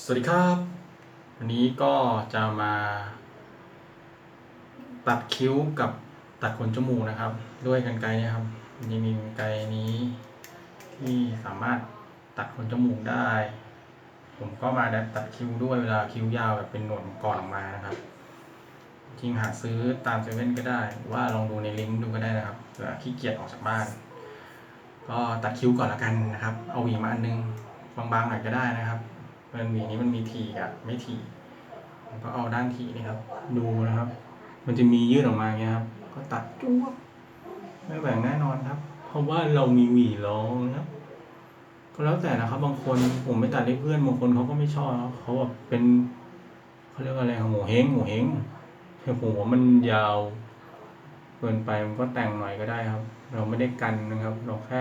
สวัสดีครับ วันนี้ก็จะมา ตัดคิ้วกับตัดขนจมูกนะครับ ด้วยกันไกรเนี่ครับนจะมีกันไกรนี้ที่สามารถตัดขนจมูกได้ ผมก็มาแดตัดคิ้วด้วยเวลาคิ้วยาวแบบเป็นหนวดก่อนออกมานะครับ จริงหาซื้อตามเซเว่นก็ได้หรือว่าลองดูในลิงก์ดูก็ได้นะครับเผื่อขี้เกียจออกจากบ้าน ก็ตัดคิ้วก่อนละกันนะครับ เอาหวีมาอันนึงบางๆหน่อยก็ได้นะครับ มันหวีนี้มันมีถี่กับไม่ถี่ก็เอาด้านถี่นี่ครับ ดูนะครับ มันจะมียืดออกมาอย่างเงี้ยครับ ก็ตัดจุ๊บไม่แหว่งแน่นอนครับ เพราะว่าเรามีหวีรองนะครับก็แล้วแต่นะครับ บางคนผมไม่ตัดให้เพื่อนบางคนเขาก็ไม่ชอบเขาแบบเป็นเขาเรียกว่าอะไรหัวเฮงหัวเฮงหัวมันยาวเกินไปมันก็แต่งหน่อยก็ได้ครับ เราไม่ได้กันนะครับ เราแค่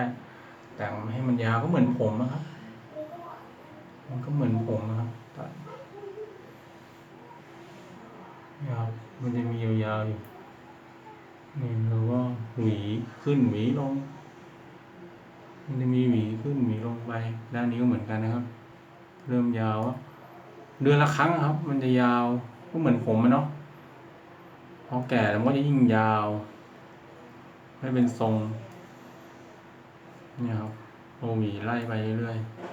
แต่งให้มันยาวก็เหมือนผมนะครับ มันก็เหมือนผมนะครับตัดยาวมันจะมียาวๆอยู่นี่แล้วก็หวีขึ้นหวีลง มันจะมีหวีขึ้นหวีลงไป ด้านนี้ก็เหมือนกันนะครับ เริ่มยาวอะเดือนละครั้งครับ มันจะยาวก็เหมือนผมอะเนาะพอแก่แล้วมันก็จะยิ่งยาวให้เป็นทรงเนี่ยครับเอาหวีไล่ไปเรื่อยๆ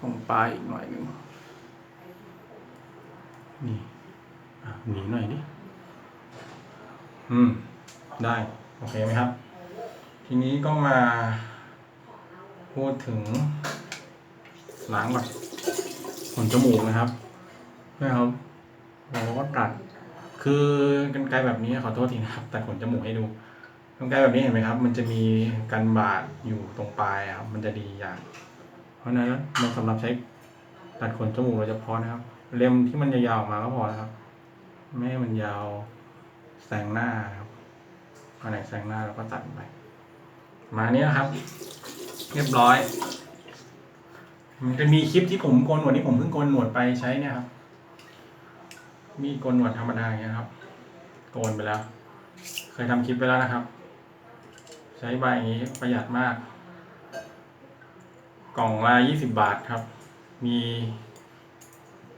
ตรงปลายอีกหน่อยหนึ่งนี่อะหวีหน่อยดิ อืม ได้ โอเคไหมครับ ทีนี้ก็มา พูดถึงล้างก่อนขนจมูกนะครับนะครับ เราก็ตัด คือกันไกรแบบนี้ขอโทษทีนะครับ ตัดขนจมูกให้ดูกันไกรแบบนี้เห็นไหมครับ มันจะมีกันบาดอยู่ตรงปลายอะครับ มันจะดีอย่างเพ ราะฉะนั้นมันสำหรับใช้ตัดขนจมูกโดยเฉพาะนะครับ เล็มที่มันยาวๆมาก็พอแล้วครับ ไม่ให้มันยาวแซงหน้าครับอันไหนแซงหน้าเราก็ตัดไป มาเนี้ยครับ เรียบร้อย มันจะมีคลิปที่ผมโกนหนวดที่ผมเพิ่งโกนหนวดไปใช้เนี่ยครับ มีโกนหนวดธรรมดาอย่างเงี้ยครับ โกนไปแล้ว เคยทำคลิปไปแล้วนะครับ ใช้ใบอย่างนี้ประหยัดมาก กล่องละยี่สิบบาทครับ มี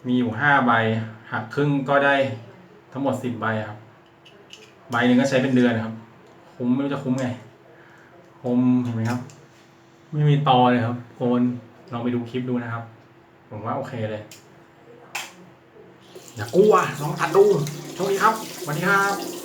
มีอยู่ห้าใบ หักครึ่งก็ได้ทั้งหมดสิบใบครับ ใบหนึ่งก็ใช้เป็นเดือนครับ คุ้มไม่รู้จะคุ้มไงผมเห็นไหมครับ ไม่มีตอเลยครับโกนลองไปดูคลิปดูนะครับ ผมว่าโอเคเลย อย่ากลัวลองตัดดูโชคดีครับสวัสดีครับ